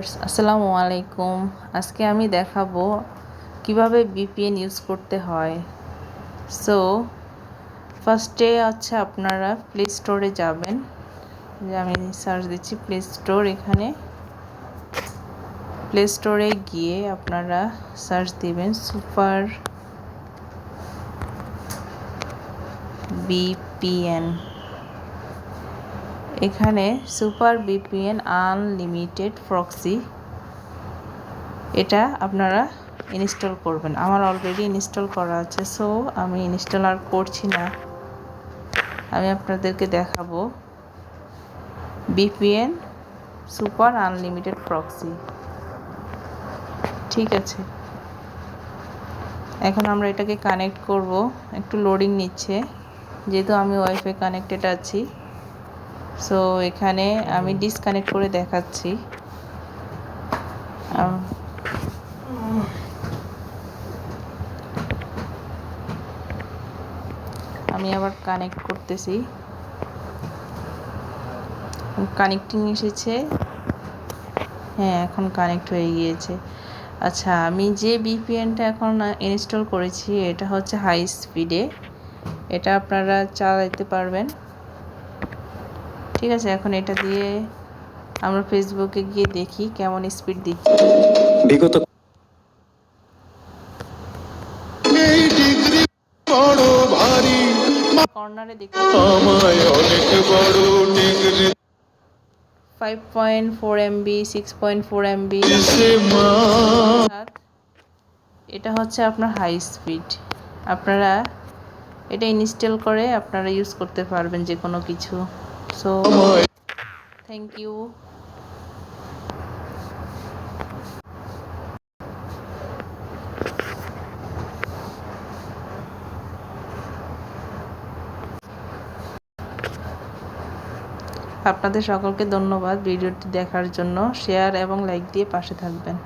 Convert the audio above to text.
আসসালামু আলাইকুম। আজকে আমি দেখাবো কীভাবে বিপিএন ইউজ করতে হয়। সো ফার্স্টে হচ্ছে আপনারা প্লে স্টোরে যাবেন। যে আমি সার্চ দিচ্ছি প্লে স্টোর এখানে প্লে স্টোরে গিয়ে আপনারা সার্চ দিবেন সুপার বিপিএন এখানে সুপার বিপিএন আনলিমিটেড প্রক্সি। এটা আপনারা ইনস্টল করবেন। আমার অলরেডি ইনস্টল করা আছে সো আমি ইনস্টল আর করছি না। আমি আপনাদেরকে দেখাবো। VPN super unlimited proxy. ঠিক আছে। এখন আমরা এটাকে কানেক্ট করব। একটু লোডিং নিচ্ছে। যেহেতু আমি ওয়াইফাই কানেক্টেড আছি। সো এখানে আমি ডিসকানেক্ট করে দেখাচ্ছি। আমি আবার কানেক্ট করতেছি। কানেক্টিং এসেছে। হ্যাঁ এখন কানেক্ট হয়ে গিয়েছে। আচ্ছা আমি যে বিপিএনটা এখন ইনস্টল করেছি, এটা হচ্ছে হাই স্পিডে এটা আপনারা চালাইতে পারবেন। ঠিক আছে এখন এটা দিয়ে আমরা ফেসবুকে গিয়ে দেখি কেমন স্পিড দিচ্ছে। বিগত এই ডিগ্রি বড় ভারী কর্নারে দেখি। আমায় অনেক বড় degree five point four MB six point four MB সে এটা হচ্ছে আপনার হাই স্পিড আপনারা এটা ইনস্টল করে আপনারা ইউজ করতে পারবেন যে কোনো কিছু। সো থ্যাংক ইউ আপনাদের সকলকে ধন্যবাদ ভিডিওটি দেখার জন্য। শেয়ার এবং লাইক দিয়ে পাশে থাকবেন।